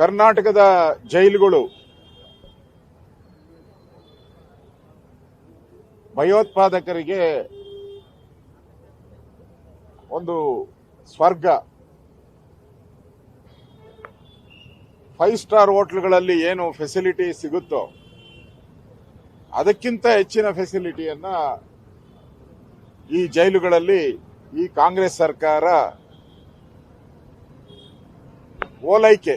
ಕರ್ನಾಟಕದ ಜೈಲುಗಳು. ಭಯೋತ್ಪಾದಕರಿಗೆ ಒಂದು ಸ್ವರ್ಗ. ಫೈವ್ ಸ್ಟಾರ್ ಹೋಟ್ಲ್ಗಳಲ್ಲಿ ಏನು ಫೆಸಿಲಿಟಿ ಸಿಗುತ್ತೋ, ಅದಕ್ಕಿಂತ ಹೆಚ್ಚಿನ ಫೆಸಿಲಿಟಿಯನ್ನ ಈ ಜೈಲುಗಳಲ್ಲಿ ಈ ಕಾಂಗ್ರೆಸ್ ಸರ್ಕಾರ ಓಲೈಕೆ.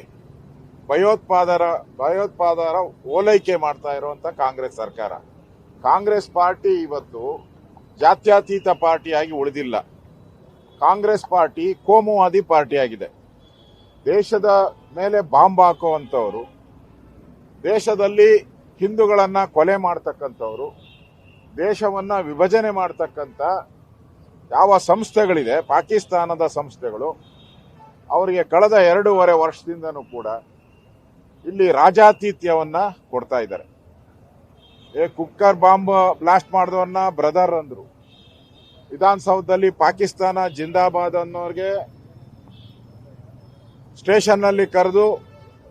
ಭಯೋತ್ಪಾದರ ಭಯೋತ್ಪಾದರ ಓಲೈಕೆ ಮಾಡ್ತಾ ಇರುವಂತ ಕಾಂಗ್ರೆಸ್ ಸರ್ಕಾರ. ಕಾಂಗ್ರೆಸ್ ಪಾರ್ಟಿ ಇವತ್ತು ಜಾತ್ಯತೀತ ಪಾರ್ಟಿಯಾಗಿ ಉಳಿದಿಲ್ಲ. ಕಾಂಗ್ರೆಸ್ ಪಾರ್ಟಿ ಕೋಮುವಾದಿ ಪಾರ್ಟಿಯಾಗಿದೆ. ದೇಶದ ಮೇಲೆ ಬಾಂಬ್ ಹಾಕುವಂಥವರು, ದೇಶದಲ್ಲಿ ಹಿಂದೂಗಳನ್ನ ಕೊಲೆ ಮಾಡ್ತಕ್ಕಂಥವ್ರು, ದೇಶವನ್ನ ವಿಭಜನೆ ಮಾಡ್ತಕ್ಕಂಥ ಯಾವ ಸಂಸ್ಥೆಗಳಿದೆ, ಪಾಕಿಸ್ತಾನದ ಸಂಸ್ಥೆಗಳು, ಅವರಿಗೆ ಕಳೆದ ಎರಡೂವರೆ ವರ್ಷದಿಂದನೂ ಕೂಡ ಇಲ್ಲಿ ರಾಜಾತಿಥ್ಯವನ್ನ ಕೊಡ್ತಾ ಇದ್ದಾರೆ. ಏ, ಕುಕ್ಕರ್ ಬಾಂಬ್ ಬ್ಲಾಸ್ಟ್ ಮಾಡಿದವನ್ನ ಬ್ರದರ್ ಅಂದ್ರು. ವಿಧಾನಸೌಧದಲ್ಲಿ ಪಾಕಿಸ್ತಾನ ಜಿಂದಾಬಾದ್ ಅನ್ನೋರಿಗೆ ಸ್ಟೇಷನ್ನಲ್ಲಿ ಕರೆದು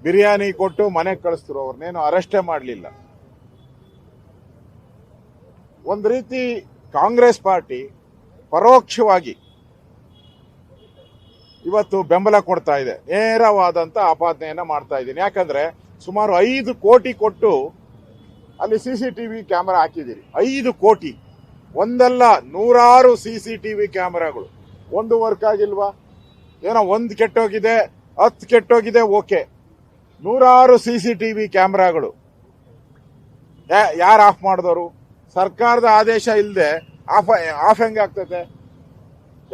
ಬಿರಿಯಾನಿ ಕೊಟ್ಟು ಮನೆಗೆ ಕಳಿಸ್ತರು ಅವ್ರನ್ನೇನು ಅರೆಸ್ಟೇ ಮಾಡಲಿಲ್ಲ. ಒಂದು ರೀತಿ ಕಾಂಗ್ರೆಸ್ ಪಾರ್ಟಿ ಪರೋಕ್ಷವಾಗಿ ಇವತ್ತು ಬೆಂಬಲ ಕೊಡ್ತಾ ಇದೆ. ನೇರವಾದಂತ ಆಪಾದನೆಯನ್ನ ಮಾಡ್ತಾ ಇದ್ದೀನಿ. ಯಾಕಂದ್ರೆ ಸುಮಾರು ಐದು ಕೋಟಿ ಕೊಟ್ಟು ಅಲ್ಲಿ C C T V camera ಹಾಕಿದ್ದೀರಿ. ಐದು ಕೋಟಿ. ಒಂದಲ್ಲ ನೂರಾರು ಸಿ ಸಿ ಟಿ ವಿ ಕ್ಯಾಮರಾಗಳು. ಒಂದು ವರ್ಕ್ ಆಗಿಲ್ವಾ? ಏನೋ ಒಂದು ಕೆಟ್ಟೋಗಿದೆ, ಹತ್ತು ಕೆಟ್ಟೋಗಿದೆ, ಓಕೆ. ನೂರಾರು ಸಿ ಸಿ ಸಿಸಿಟಿವಿ ಕ್ಯಾಮೆರಾಗಳು. ಯಾರು ಆಫ್ ಮಾಡಿದವರು? ಸರ್ಕಾರದ ಆದೇಶ ಇಲ್ಲದೆ ಆಫ್ ಆಫ್ ಹೆಂಗೆ ಆಗ್ತೈತೆ?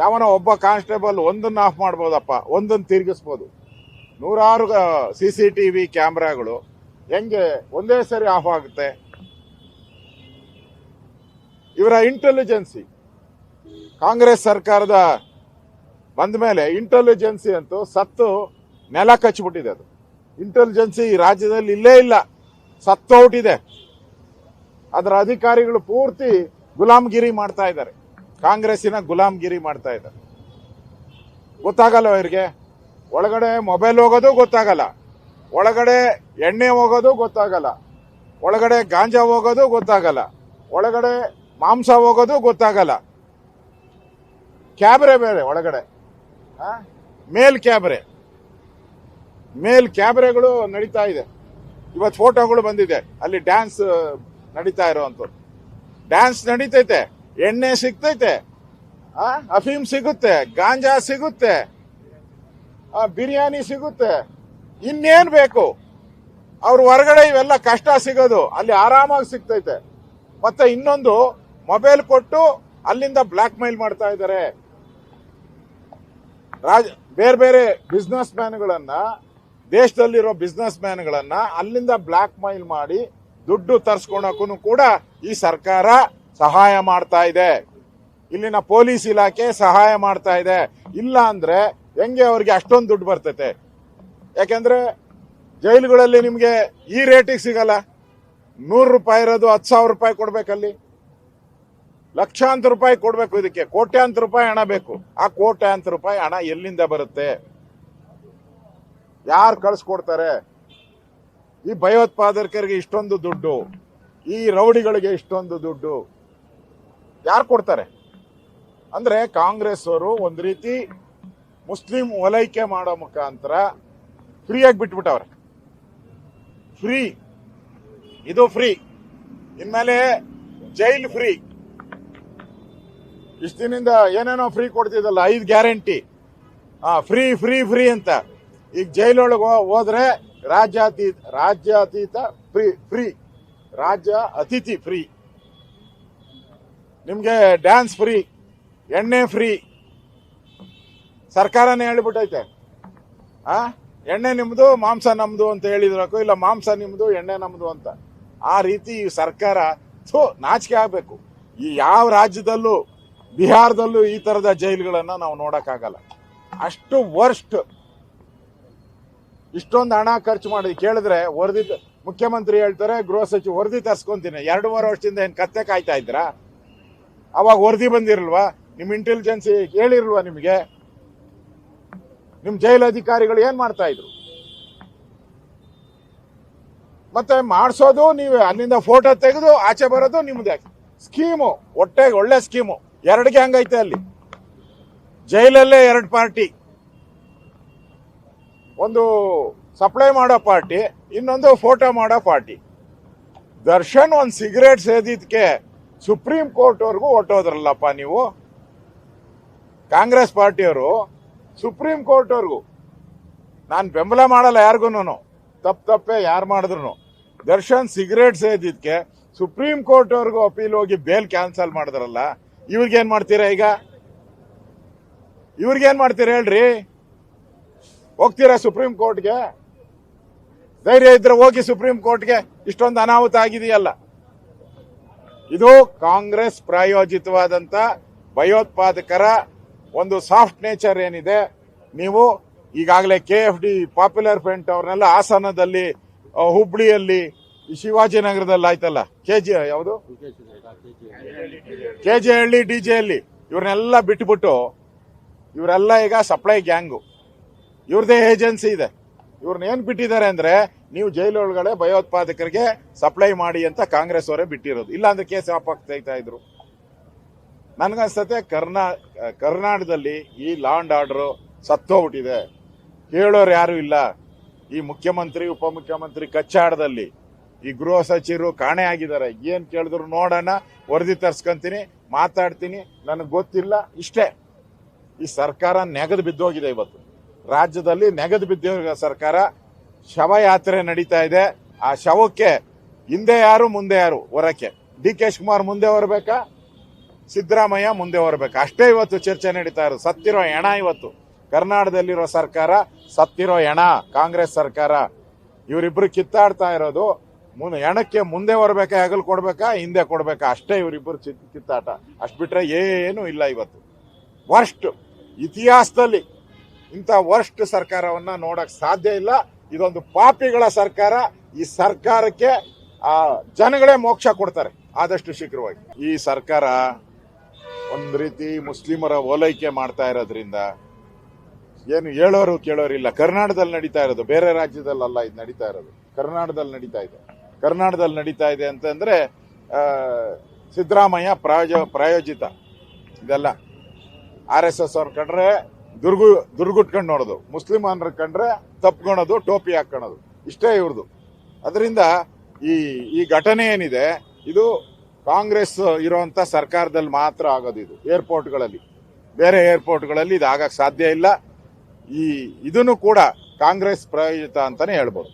ಯಾವನೋ ಒಬ್ಬ ಕಾನ್ಸ್ಟೇಬಲ್ ಒಂದನ್ನು ಆಫ್ ಮಾಡ್ಬೋದಪ್ಪ, ಒಂದನ್ನು ತಿರುಗಿಸ್ಬೋದು. ನೂರಾರು ಸಿ ಸಿ ಟಿ ವಿ ಕ್ಯಾಮ್ರಾಗಳು ಹೆಂಗೆ ಒಂದೇ ಸರಿ ಆಫ್ ಆಗುತ್ತೆ? ಇವರ ಇಂಟೆಲಿಜೆನ್ಸಿ. ಕಾಂಗ್ರೆಸ್ ಸರ್ಕಾರದ ಬಂದ ಮೇಲೆ ಇಂಟೆಲಿಜೆನ್ಸಿ ಅಂತೂ ಸತ್ತು ನೆಲ ಕಚ್ಚಿಬಿಟ್ಟಿದೆ ಅದು. ಇಂಟೆಲಿಜೆನ್ಸಿ ಈ ರಾಜ್ಯದಲ್ಲಿ ಇಲ್ಲೇ ಇಲ್ಲ ಸತ್ತೋಟಿದೆ ಅದರ ಅಧಿಕಾರಿಗಳು ಪೂರ್ತಿ ಗುಲಾಮ್ಗಿರಿ ಮಾಡ್ತಾ ಇದ್ದಾರೆ. ಕಾಂಗ್ರೆಸ್ಸಿನ ಗುಲಾಮ್ಗಿರಿ ಮಾಡ್ತಾ ಇದ್ದಾರೆ. ಗೊತ್ತಾಗಲ್ಲ ಅವ್ರಿಗೆ? ಒಳಗಡೆ ಮೊಬೈಲ್ ಹೋಗೋದು ಗೊತ್ತಾಗಲ್ಲ. ಒಳಗಡೆ ಎಣ್ಣೆ ಹೋಗೋದು ಗೊತ್ತಾಗಲ್ಲ. ಒಳಗಡೆ ಗಾಂಜಾ ಹೋಗೋದು ಗೊತ್ತಾಗಲ್ಲ. ಒಳಗಡೆ ಮಾಂಸ ಹೋಗೋದು ಗೊತ್ತಾಗಲ್ಲ. ಕ್ಯಾಬ್ರೆ ಬೇರೆ ಒಳಗಡೆ? ಮೇಲ್ ಕ್ಯಾಬ್ರೆ. ಮೇಲ್ ಕ್ಯಾಬ್ರೆಗಳು ನಡೀತಾ ಇದೆ. ಇವತ್ತು ಫೋಟೋಗಳು ಬಂದಿದೆ. ಅಲ್ಲಿ ಡ್ಯಾನ್ಸ್ ನಡೀತಾ ಇರೋವಂಥದ್ದು. ಡ್ಯಾನ್ಸ್ ನಡೀತೈತೆ. ಎಣ್ಣೆ ಸಿಗ್ತೈತೆ? ಅಫೀಮ್ ಸಿಗುತ್ತೆ, ಗಾಂಜಾ ಸಿಗುತ್ತೆ ಬಿರಿಯಾನಿ ಸಿಗುತ್ತೆ. ಇನ್ನೇನ್ ಬೇಕು? ಅವ್ರ ಹೊರಗಡೆ ಇವೆಲ್ಲ ಕಷ್ಟ ಸಿಗೋದು, ಅಲ್ಲಿ ಆರಾಮಾಗಿ ಸಿಗ್ತೈತೆ. ಮತ್ತೆ ಇನ್ನೊಂದು, ಮೊಬೈಲ್ ಕೊಟ್ಟು ಅಲ್ಲಿಂದ ಬ್ಲಾಕ್ ಮೈಲ್ ಮಾಡ್ತಾ ಇದ್ದಾರೆ. ರಾಜ, ಬೇರೆ ಬೇರೆ ಬಿಸ್ನೆಸ್ ಮ್ಯಾನ್ಗಳನ್ನ ದೇಶದಲ್ಲಿರೋ ಬಿಸ್ನೆಸ್ ಮ್ಯಾನ್ಗಳನ್ನ ಅಲ್ಲಿಂದ ಬ್ಲಾಕ್ ಮೈಲ್ ಮಾಡಿ ದುಡ್ಡು ತರ್ಸ್ಕೊಳಕ್ಕೂ ಕೂಡ ಈ ಸರ್ಕಾರ ಸಹಾಯ ಮಾಡ್ತಾ ಇದೆ. ಇಲ್ಲಿನ ಪೊಲೀಸ್ ಇಲಾಖೆ ಸಹಾಯ ಮಾಡ್ತಾ ಇದೆ. ಇಲ್ಲ ಅಂದ್ರೆ ಹೆಂಗೆ ಅವ್ರಿಗೆ ಅಷ್ಟೊಂದು ದುಡ್ಡು ಬರ್ತೈತೆ? ಯಾಕೆಂದ್ರೆ ಜೈಲುಗಳಲ್ಲಿ ನಿಮ್ಗೆ ಈ ರೇಟಿಗೆ ಸಿಗಲ್ಲ. ನೂರು ರೂಪಾಯಿ ಇರೋದು ಹತ್ತು ಸಾವಿರ ರೂಪಾಯಿ ಕೊಡ್ಬೇಕಲ್ಲಿ. ಲಕ್ಷಾಂತರ ರೂಪಾಯಿ ಕೊಡ್ಬೇಕು ಇದಕ್ಕೆ. ಕೋಟ್ಯಾಂತರ ರೂಪಾಯಿ ಹಣ ಬೇಕು. ಆ ಕೋಟ್ಯಾಂತರ ರೂಪಾಯಿ ಹಣ ಎಲ್ಲಿಂದ ಬರುತ್ತೆ? ಯಾರು ಕಳಿಸ್ಕೊಡ್ತಾರೆ? ಈ ಭಯೋತ್ಪಾದಕರಿಗೆ ಇಷ್ಟೊಂದು ದುಡ್ಡು. ಈ ರೌಡಿಗಳಿಗೆ ಇಷ್ಟೊಂದು ದುಡ್ಡು. ಯಾರು ಕೊಡ್ತಾರೆ? ಅಂದ್ರೆ ಕಾಂಗ್ರೆಸ್ ಅವರು ಒಂದು ರೀತಿ ಮುಸ್ಲಿಂ ಓಲೈಕೆ ಮಾಡೋ ಮುಖಾಂತರ ಫ್ರೀಯಾಗಿ ಬಿಟ್ಬಿಟ್ಟವ್ರೆ. ಫ್ರೀ ಇದು ಫ್ರೀ ಇನ್ಮೇಲೆ ಜೈಲ್ ಫ್ರೀ ಇಷ್ಟ ದಿನದಿಂದ ಏನೇನೋ ಫ್ರೀ ಕೊಡ್ತಿದ್ದಲ್ಲ, ಐದು ಗ್ಯಾರಂಟಿ ಫ್ರೀ ಫ್ರೀ ಫ್ರೀ ಅಂತ. ಈಗ ಜೈಲೊಳಗೆ ಹೋದ್ರೆ ರಾಜ್ಯಾತೀತ ರಾಜ್ಯಾತೀತ ಫ್ರೀ ಫ್ರೀ ರಾಜ್ಯ ಅತಿಥಿ ಫ್ರೀ ನಿಮ್ಗೆ ಡ್ಯಾನ್ಸ್ ಫ್ರೀ ಎಣ್ಣೆ ಫ್ರೀ ಸರ್ಕಾರನೇ ಹೇಳಿಬಿಟ್ಟೈತೆ. ಆ? ಎಣ್ಣೆ ನಿಮ್ಮದು ಮಾಂಸ ನಮ್ಮದು ಅಂತ ಹೇಳಿದ್ರಕ್ಕೂ ಇಲ್ಲ, ಮಾಂಸ ನಿಮ್ಮದು ಎಣ್ಣೆ ನಮ್ಮದು ಅಂತ. ಆ ರೀತಿ ಈ ಸರ್ಕಾರ, ಥೂ, ನಾಚಿಕೆ ಆಗಬೇಕು. ಈ ಯಾವ ರಾಜ್ಯದಲ್ಲೂ, ಬಿಹಾರದಲ್ಲೂ ಈ ಥರದ ಜೈಲುಗಳನ್ನು ನಾವು ನೋಡೋಕ್ಕಾಗಲ್ಲ. ಅಷ್ಟು ವರ್ಸ್ಟ್ ಇಷ್ಟೊಂದು ಹಣ ಖರ್ಚು ಮಾಡಿ ಕೇಳಿದ್ರೆ ವರದಿ ಮುಖ್ಯಮಂತ್ರಿ ಹೇಳ್ತಾರೆ, ಗೃಹ ಸಚಿವ ವರದಿ ತರ್ಸ್ಕೊಂತೀನಿ. ಎರಡೂವರೆ ವರ್ಷದಿಂದ ಏನು ಕತ್ತೆ ಕಾಯ್ತಾ ಇದ್ರಾ ಅವಾಗ ವರದಿ ಬಂದಿರಲ್ವಾ? ನಿಮ್ಮ ಇಂಟೆಲಿಜೆನ್ಸ್ ಹೇಳಿರಲ್ವಾ ನಿಮಗೆ? ನಿಮ್ಮ ಜೈಲ್ ಅಧಿಕಾರಿಗಳು ಏನು ಮಾಡ್ತಾ ಇದ್ರು? ಮತ್ತೆ ಮಾಡಿಸೋದು ನೀವೇ ಅಲ್ಲಿಂದ ಫೋಟೋ ತೆಗೆದು ಆಚೆ ಬರೋದು ನಿಮ್ದೇ. ಸ್ಕೀಮು ಒಟ್ಟೆ ಒಳ್ಳೆ ಸ್ಕೀಮು ಎರಡಿಗೆ ಹಂಗೈತೆ ಅಲ್ಲಿ? ಜೈಲಲ್ಲೇ ಎರಡು ಪಾರ್ಟಿ ಒಂದು ಸಪ್ಲೈ ಮಾಡೋ ಪಾರ್ಟಿ ಇನ್ನೊಂದು ಫೋಟೋ ಮಾಡೋ ಪಾರ್ಟಿ ದರ್ಶನ್ ಒಂದು ಸಿಗರೇಟ್ ಸೇದಿದ್ಕೆ ಸುಪ್ರೀಂ ಕೋರ್ಟ್ ವರ್ಗೂ ಹೊಟ್ಟೋದ್ರಲ್ಲಪ್ಪ ನೀವು? ಕಾಂಗ್ರೆಸ್ ಪಾರ್ಟಿಯವರು ಸುಪ್ರೀಂ ಕೋರ್ಟ್ ವರ್ಗೂ ನಾನು ಬೆಂಬಲ ಮಾಡಲ್ಲ ಯಾರಿಗೂ ತಪ್ಪು ತಪ್ಪೆ ಯಾರು ಮಾಡಿದ್ರು ದರ್ಶನ್ ಸಿಗರೇಟ್ ಸೇದಿದ್ಕೆ ಸುಪ್ರೀಂ ಕೋರ್ಟ್ ವರ್ಗೂ ಅಪೀಲ್ ಹೋಗಿ ಬೇಲ್ ಕ್ಯಾನ್ಸಲ್ ಮಾಡಿದ್ರಲ್ಲ, ಇವ್ರಿಗೇನ್ ಮಾಡ್ತೀರಾ ಈಗ? ಇವ್ರಿಗೇನ್ ಮಾಡ್ತೀರಾ ಹೇಳ್ರಿ? ಹೋಗ್ತೀರಾ ಸುಪ್ರೀಂ ಕೋರ್ಟ್ಗೆ? ಧೈರ್ಯ ಇದ್ರೆ ಹೋಗಿ ಸುಪ್ರೀಂ ಕೋರ್ಟ್ಗೆ. ಇಷ್ಟೊಂದು ಅನಾಹುತ ಆಗಿದೆಯಲ್ಲ. ಇದು ಕಾಂಗ್ರೆಸ್ ಪ್ರಾಯೋಜಿತವಾದಂತ ಭಯೋತ್ಪಾದಕರ ಒಂದು ಸಾಫ್ಟ್ ನೇಚರ್ ಏನಿದೆ, ನೀವು ಈಗಾಗಲೇ K F D popular front ಅವ್ರನ್ನೆಲ್ಲ ಹಾಸನದಲ್ಲಿ ಹುಬ್ಳಿಯಲ್ಲಿ, ಶಿವಾಜಿನಗರದಲ್ಲಿ ಆಯ್ತಲ್ಲ? ಕೆ ಜಿ ಯಾವುದು? K J Halli D J Halli ಇವ್ರನ್ನೆಲ್ಲ ಬಿಟ್ಬಿಟ್ಟು ಇವರೆಲ್ಲ ಈಗ ಸಪ್ಲೈ ಗ್ಯಾಂಗು ಇವ್ರದೇ ಏಜೆನ್ಸಿ ಇದೆ. ಇವ್ರನ್ನ ಏನ್ ಬಿಟ್ಟಿದ್ದಾರೆ ಅಂದ್ರೆ ನೀವು ಜೈಲೊಳಗಡೆ ಭಯೋತ್ಪಾದಕರಿಗೆ ಸಪ್ಲೈ ಮಾಡಿ ಅಂತ ಕಾಂಗ್ರೆಸ್ ಅವರೇ ಬಿಟ್ಟಿರೋದು. ಇಲ್ಲಾಂದ್ರೆ ಕೇಸ್ ವಾಪಸ್ ತೆಗಿತಾ ಇದ್ರು. ನನಗನ್ಸತ್ತೆ ಕರ್ನಾ, ಕರ್ನಾಟಕದಲ್ಲಿ ಈ ಲಾಂಡ್ ಆರ್ಡರ್ ಸತ್ತೋಗ್ಬಿಟ್ಟಿದೆ. ಕೇಳೋರು ಯಾರು ಇಲ್ಲ. ಈ ಮುಖ್ಯಮಂತ್ರಿ, ಉಪಮುಖ್ಯಮಂತ್ರಿ ಕಚ್ಚಾಡದಲ್ಲಿ ಈ ಗೃಹ ಸಚಿವರು ಕಾಣೆ ಆಗಿದ್ದಾರೆ. ಏನ್ ಕೇಳಿದ್ರು ನೋಡೋಣ, ವರದಿ ತರ್ಸ್ಕೊಂತೀನಿ, ಮಾತಾಡ್ತೀನಿ. ನನಗೆ ಗೊತ್ತಿಲ್ಲ, ಇಷ್ಟೇ. ಈ ಸರ್ಕಾರ ನೆಗದು ಬಿದ್ದೋಗಿದೆ ಇವತ್ತು. ರಾಜ್ಯದಲ್ಲಿ ನೆಗದು ಬಿದ್ದಿರೋ ಸರ್ಕಾರ ಶವಯಾತ್ರೆ ನಡೀತಾ ಇದೆ. ಆ ಶವಕ್ಕೆ ಹಿಂದೆ ಯಾರು, ಮುಂದೆ ಯಾರು? ಹೊರಕ್ಕೆ. ಡಿ ಕೆ ಶಿವಕುಮಾರ್ ಮುಂದೆ ಹೊರಬೇಕಾ? ಸಿದ್ದರಾಮಯ್ಯ ಮುಂದೆ ಬರಬೇಕಾ ಅಷ್ಟೇ ಇವತ್ತು ಚರ್ಚೆ ನಡೀತಾ ಇರೋದು. ಸತ್ತಿರೋ ಹೆಣ ಇವತ್ತು. ಕರ್ನಾಟಕದಲ್ಲಿರೋ ಸರ್ಕಾರ ಸತ್ತಿರೋ ಹೆಣ, ಕಾಂಗ್ರೆಸ್ ಸರ್ಕಾರ. ಇವರಿಬ್ರು ಕಿತ್ತಾಡ್ತಾ ಇರೋದು. ಮುಂದೆ ಹೆಣಕ್ಕೆ ಮುಂದೆ ಬರಬೇಕಾ ಹೆಗಲು ಕೊಡ್ಬೇಕಾ, ಹಿಂದೆ ಕೊಡ್ಬೇಕಾ? ಅಷ್ಟೇ ಇವರಿಬ್ರು ಚಿ- ಕಿತ್ತಾಟ. ಅಷ್ಟು ಬಿಟ್ರೆ ಏನೂ ಇಲ್ಲ ಇವತ್ತು. ವರ್ಸ್ಟ್ ಇತಿಹಾಸದಲ್ಲಿ ಇಂಥ ವರ್ಸ್ಟ್ ಸರ್ಕಾರವನ್ನ ನೋಡಕ್ ಸಾಧ್ಯ ಇಲ್ಲ. ಇದೊಂದು ಪಾಪಿಗಳ ಸರ್ಕಾರ. ಈ ಸರ್ಕಾರಕ್ಕೆ, ಆ ಜನಗಳೇ ಮೋಕ್ಷ ಕೊಡ್ತಾರೆ. ಆದಷ್ಟು ಶೀಘ್ರವಾಗಿ. ಈ ಸರ್ಕಾರ ಒಂದ್ ರೀತಿ ಮುಸ್ಲಿಮರ ಓಲೈಕೆ ಮಾಡ್ತಾ ಇರೋದ್ರಿಂದ ಏನು ಹೇಳೋರು ಕೇಳೋರಿಲ್ಲ. ಕರ್ನಾಟಕದಲ್ಲಿ ನಡೀತಾ ಇರೋದು, ಬೇರೆ ರಾಜ್ಯದಲ್ಲಲ್ಲ ಇದು ನಡೀತಾ ಇರೋದು. ಕರ್ನಾಟಕದಲ್ಲಿ ನಡೀತಾ ಇದೆ. ಕರ್ನಾಟಕದಲ್ಲಿ ನಡೀತಾ ಇದೆ ಅಂತಂದ್ರೆ ಸಿದ್ದರಾಮಯ್ಯ ಪ್ರಾಯೋಜ ಪ್ರಾಯೋಜಿತ. ಇದೆಲ್ಲ ಆರ್ ಎಸ್ ಎಸ್ ಅವ್ರ ಕಂಡ್ರೆ ದುರ್ಗು, ದುರ್ಗುಟ್ಕೊಂಡು ನೋಡೋದು. ಮುಸ್ಲಿಮಾನ್ರ ಕಂಡ್ರೆ ತಪ್ಕೊಳೋದು, ಟೋಪಿ ಹಾಕ್ಕೊಳೋದು ಇಷ್ಟೇ ಇವ್ರದು. ಅದರಿಂದ ಈ ಈ ಘಟನೆ ಏನಿದೆ, ಇದು ಕಾಂಗ್ರೆಸ್ ಇರುವಂತ ಸರ್ಕಾರದಲ್ಲಿ ಮಾತ್ರ ಆಗೋದು ಇದು, ಏರ್ಪೋರ್ಟ್ಗಳಲ್ಲಿ. ಬೇರೆ ಏರ್ಪೋರ್ಟ್ಗಳಲ್ಲಿ ಇದು ಆಗಕ್ಕೆ ಸಾಧ್ಯ ಇಲ್ಲ. ಈ, ಇದನ್ನು ಕೂಡ ಕಾಂಗ್ರೆಸ್ ಪ್ರಾಯೋಜಿತ ಅಂತಾನೆ ಹೇಳ್ಬೋದು.